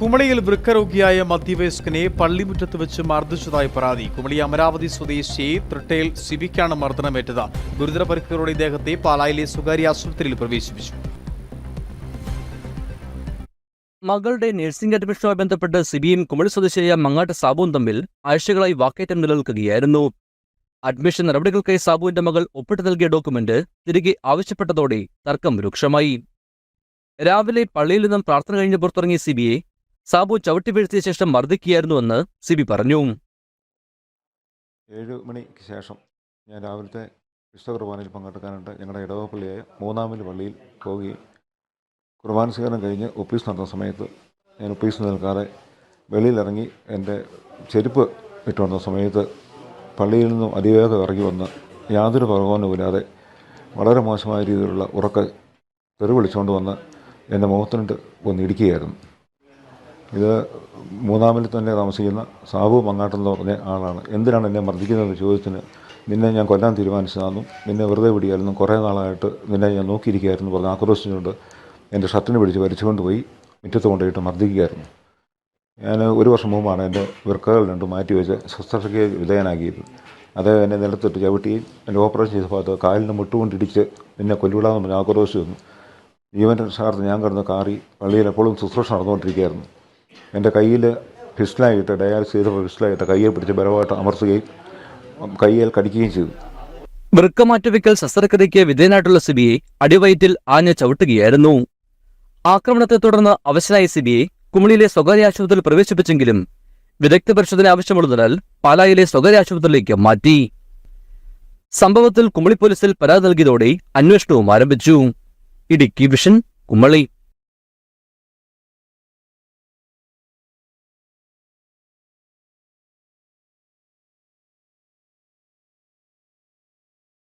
കുമളിയിൽ വൃക്കരോഗിയായ മധ്യവയസ്കനെ പള്ളിമുറ്റത്ത് വെച്ച് മർദ്ദിച്ചതായി പരാതി. കുമളി അമരാവതി സ്വദേശി തൃട്ടേൽ സിബിക്കാണ് മർദ്ദനമേറ്റത്. ഗുരുതര പരിക്കുകളോടെ ഇദ്ദേഹത്തെ പാലായിലെ സ്വകാര്യ ആശുപത്രിയിൽ പ്രവേശിപ്പിച്ചു. മകളുടെ നഴ്സിംഗ് അഡ്മിഷനുമായി ബന്ധപ്പെട്ട് സിബിയും കുമളി സ്വദേശിയായ മങ്ങാട്ട് സാബുവും തമ്മിൽ ആഴ്ചകളായി വാക്കേറ്റം നിലനിൽക്കുകയായിരുന്നു. അഡ്മിഷൻ നടപടികൾക്കായി സാബുവിന്റെ മകൾ ഒപ്പിട്ട് നൽകിയ ഡോക്യുമെന്റ് തിരികെ ആവശ്യപ്പെട്ടതോടെ തർക്കം രൂക്ഷമായി. രാവിലെ പള്ളിയിൽ നിന്നും പ്രാർത്ഥന കഴിഞ്ഞ് പുറത്തിറങ്ങിയ സിബിയെ സാബു ചവിട്ടി വീഴ്ത്തിയ ശേഷം മർദ്ദിക്കുകയായിരുന്നുവെന്ന് സിബി പറഞ്ഞു. ഏഴ് മണിക്ക് ശേഷം ഞാൻ രാവിലത്തെ വിശുദ്ധ കുർബാനയിൽ പങ്കെടുക്കാനായിട്ട് ഞങ്ങളുടെ ഇടവ പള്ളിയായ മൂന്നാമൽ പള്ളിയിൽ പോവുകയും കുർബാന സ്വീകരണം കഴിഞ്ഞ് ഒപ്പീസ് നടന്ന സമയത്ത് ഞാൻ ഒപ്പീസ് നിൽക്കാതെ വെളിയിലിറങ്ങി എന്റെ ചെരുപ്പ് ഇട്ട് വന്ന സമയത്ത് പള്ളിയിൽ നിന്നും അതിവേഗം ഇറങ്ങി വന്ന് യാതൊരു പ്രകോപനമില്ലാതെ വളരെ മോശമായ രീതിയിലുള്ള ഉറക്ക തെറി വിളിച്ചുകൊണ്ട് വന്ന് എന്റെ മുഖത്തിനിട്ട് ഒന്ന് ഇടിക്കുകയായിരുന്നു ഇത് മൂന്നാമിൽ തന്നെ താമസിക്കുന്ന സാബു മങ്ങാട്ടെന്ന് പറഞ്ഞ ആളാണ്. എന്തിനാണ് എന്നെ മർദ്ദിക്കുന്നതെന്ന് ചോദ്യത്തിന്? നിന്നെ ഞാൻ കൊല്ലാൻ തീരുമാനിച്ചതാണെന്നും നിന്നെ വെറുതെ പിടിയായിരുന്നു കുറേ നാളായിട്ട് നിന്നെ ഞാൻ നോക്കിയിരിക്കുകയായിരുന്നു പറഞ്ഞ് ആക്രോശിച്ചുകൊണ്ട് എന്റെ ഷർട്ടിന് പിടിച്ച് വലിച്ചുകൊണ്ട് പോയി മുറ്റത്ത് കൊണ്ടുപോയിട്ട് മർദ്ദിക്കുകയായിരുന്നു. ഞാൻ ഒരു വർഷം മുമ്പാണ് എന്റെ വൃക്കകൾ രണ്ടും മാറ്റി വെച്ച് ശസ്ത്രക്രിയ വിധേയനാക്കിയത്. അത് എന്നെ നിലത്തിട്ട് ചവിട്ടിയും എന്റെ ഓപ്പറേഷൻ ചെയ്ത ഭാഗത്ത് കാലിന് മുട്ടുകൊണ്ടിടിച്ച് നിന്നെ കൊല്ലുവിടാമെന്ന് പറഞ്ഞ് ആക്രോശിച്ചു. ജീവന്റെ രക്ഷാർത്ഥം ഞാൻ കിടന്ന് കാറി പള്ളിയിൽ എപ്പോഴും ശുശ്രൂഷ നടന്നുകൊണ്ടിരിക്കുകയായിരുന്നു. എന്റെ കയ്യിൽ ഫിസ്റ്റിലായിട്ട് ഡയാലിസ് ചെയ്തപ്പോൾ ഫിസ്റ്റിലായിട്ട് കയ്യെ പിടിച്ച് ബലമായിട്ട് അമർത്തുകയും കയ്യിൽ കടിക്കുകയും ചെയ്തു. വൃക്ക മാറ്റിവെക്കൽ ശസ്ത്രക്രിയയ്ക്ക് വിധേയനായിട്ടുള്ള സിബിയെ അടിവയറ്റിൽ ആഞ്ഞ ചവിട്ടുകയായിരുന്നു. ആക്രമണത്തെ തുടർന്ന് അവശനായ സിബിയെ കുമളിയിലെ സ്വകാര്യ ആശുപത്രിയിൽ പ്രവേശിപ്പിച്ചെങ്കിലും വിദഗ്ധ പരിശോധന ആവശ്യമുള്ളതിനാൽ പാലായിലെ സ്വകാര്യ ആശുപത്രിയിലേക്ക് മാറ്റി. സംഭവത്തിൽ കുമളി പോലീസിൽ പരാതി നൽകിയതോടെ അന്വേഷണവും ആരംഭിച്ചു. ഇടുക്കി വിഷൻ കുമളി.